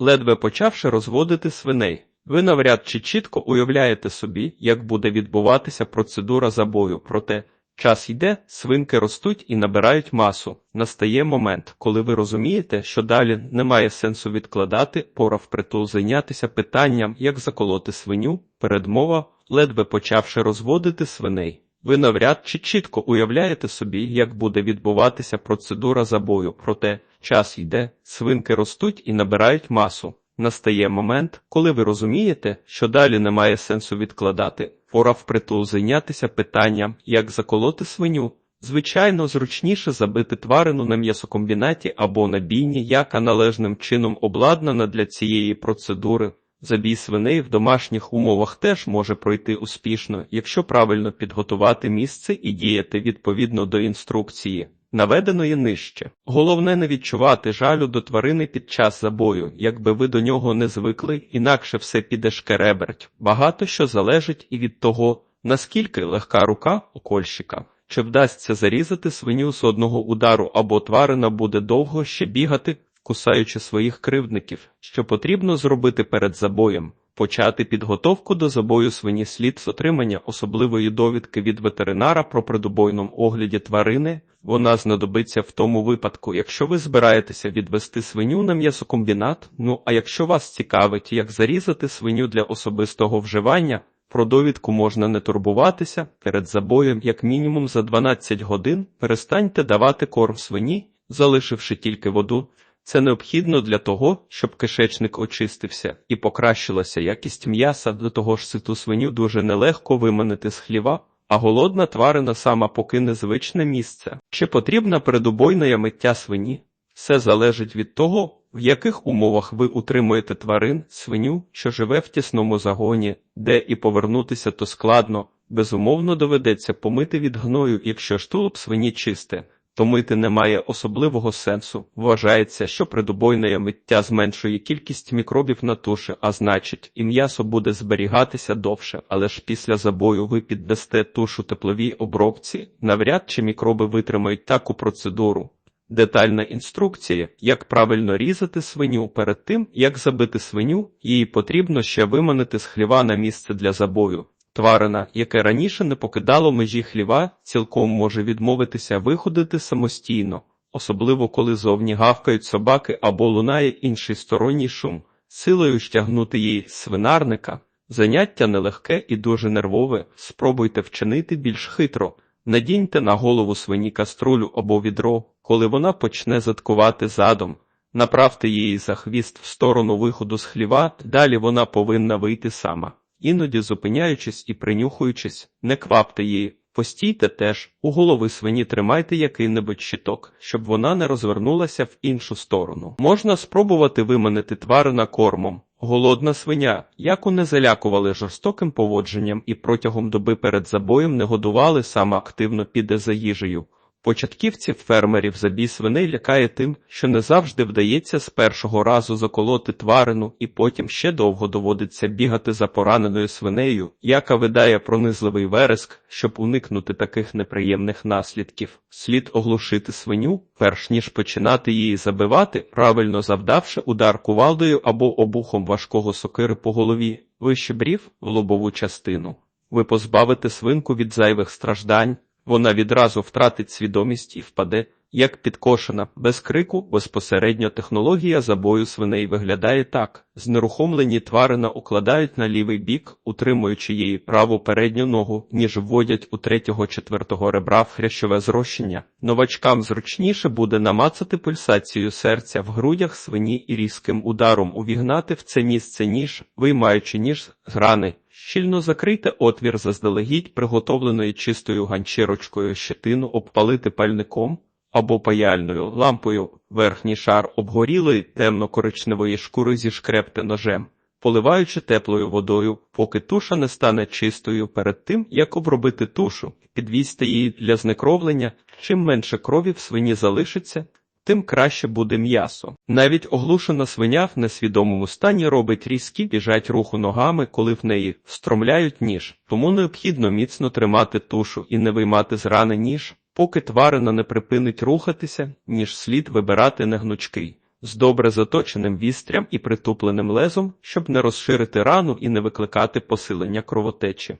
ледве почавши розводити свиней. Ви навряд чи чітко уявляєте собі, як буде відбуватися процедура забою, проте час йде, свинки ростуть і набирають масу. Настає момент, коли ви розумієте, що далі немає сенсу відкладати, пора впритул зайнятися питанням, як заколоти свиню, передмова, ледве почавши розводити свиней. Ви навряд чи чітко уявляєте собі, як буде відбуватися процедура забою, проте час йде, свинки ростуть і набирають масу. Настає момент, коли ви розумієте, що далі немає сенсу відкладати, пора впритул зайнятися питанням, як заколоти свиню. Звичайно, зручніше забити тварину на м'ясокомбінаті або на бійні, яка належним чином обладнана для цієї процедури. Забій свиней в домашніх умовах теж може пройти успішно, якщо правильно підготувати місце і діяти відповідно до інструкції, наведеної нижче. Головне не відчувати жалю до тварини під час забою, якби ви до нього не звикли, інакше все піде шкереберть. Багато що залежить і від того, наскільки легка рука окольщика. Чи вдасться зарізати свиню з одного удару або тварина буде довго ще бігати, кусаючи своїх кривдників, що потрібно зробити перед забоєм, почати підготовку до забою свині слід з отримання особливої довідки від ветеринара про придобойному огляді тварини. Вона знадобиться в тому випадку, якщо ви збираєтеся відвести свиню на м'ясокомбінат. Ну а якщо вас цікавить, як зарізати свиню для особистого вживання. Про довідку можна не турбуватися перед забоєм, як мінімум за 12 годин перестаньте давати корм свині, залишивши тільки воду. Це необхідно для того, щоб кишечник очистився і покращилася якість м'яса, до того ж ситу свиню дуже нелегко виманити з хліва, а голодна тварина сама покине звичне місце. Чи потрібна передубойна миття свині? Все залежить від того, в яких умовах ви утримуєте тварин, свиню, що живе в тісному загоні, де і повернутися то складно, безумовно доведеться помити від гною, якщо ж тулуб свині чисте. То мити немає особливого сенсу. Вважається, що придобойне миття зменшує кількість мікробів на туші, а значить, і м'ясо буде зберігатися довше, але ж після забою ви піддасте тушу тепловій обробці, навряд чи мікроби витримають таку процедуру. Детальна інструкція, як правильно різати свиню перед тим, як забити свиню, її потрібно ще виманити з хліва на місце для забою. Тварина, яке раніше не покидало межі хліва, цілком може відмовитися виходити самостійно, особливо коли зовні гавкають собаки або лунає інший сторонній шум, силою стягнути її свинарника. Заняття нелегке і дуже нервове, спробуйте вчинити більш хитро. Надіньте на голову свині каструлю або відро, коли вона почне заткувати задом. Направте її за хвіст в сторону виходу з хліва, далі вона повинна вийти сама. Іноді зупиняючись і принюхуючись, не квапте її, постійте теж, у голови свині тримайте який-небудь щиток, щоб вона не розвернулася в іншу сторону. Можна спробувати виманити тварина кормом. Голодна свиня, яку не залякували жорстоким поводженням і протягом доби перед забоєм не годували, саме активно піде за їжею. Початківців фермерів забій свиней лякає тим, що не завжди вдається з першого разу заколоти тварину, і потім ще довго доводиться бігати за пораненою свинею, яка видає пронизливий вереск, щоб уникнути таких неприємних наслідків. Слід оглушити свиню, перш ніж починати її забивати, правильно завдавши удар кувалдою або обухом важкого сокири по голові, вище брів в лобову частину. Ви позбавите свинку від зайвих страждань. Вона відразу втратить свідомість і впаде, як підкошена, без крику, безпосередньо технологія забою свиней виглядає так: знерухомлені тварина укладають на лівий бік, утримуючи її праву передню ногу, ніж вводять у третього четвертого ребра в хрящове зрощення. Новачкам зручніше буде намацати пульсацію серця в грудях свині і різким ударом увігнати в це місце ніж, виймаючи ніж з рани. Щільно закрийте отвір заздалегідь приготовленої чистою ганчірочкою щетину обпалити пальником або паяльною лампою. Верхній шар обгорілої темно-коричневої шкури зішкрепте ножем, поливаючи теплою водою, поки туша не стане чистою перед тим, як обробити тушу, підвісьте її для знекровлення, чим менше крові в свині залишиться, тим краще буде м'ясо. Навіть оглушена свиня в несвідомому стані робить різкі біжать руху ногами, коли в неї встромляють ніж, тому необхідно міцно тримати тушу і не виймати з рани ніж, поки тварина не припинить рухатися, ніж слід вибирати негнучкий. з добре заточеним вістрям і притупленим лезом, щоб не розширити рану і не викликати посилення кровотечі.